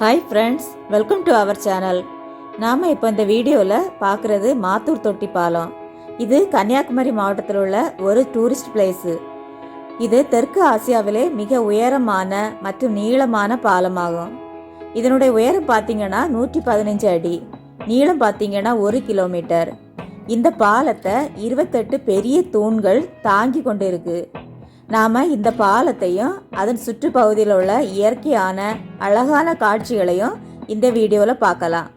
Hi friends welcome to our channel நாம் இப்போ இந்த வீடியோவில் பார்க்குறது மாத்தூர் தொட்டி பாலம் இது கன்னியாகுமரி மாவட்டத்தில் உள்ள ஒரு டூரிஸ்ட் பிளேஸு இது தெற்கு ஆசியாவிலே மிக உயரமான மற்றும் நீளமான பாலமாகும். இதனுடைய உயரம் பார்த்தீங்கன்னா நூற்றி பதினஞ்சு அடி. நீளம் பார்த்தீங்கன்னா ஒரு கிலோமீட்டர். இந்த பாலத்தை இருபத்தெட்டு பெரிய தூண்கள் தாங்கி கொண்டு இருக்குது நாம் இந்த பாலத்தையும் அதன் சுற்றுப்பகுதியில் உள்ள இயற்கையான அழகான காட்சிகளையும் இந்த வீடியோவில் பார்க்கலாம்.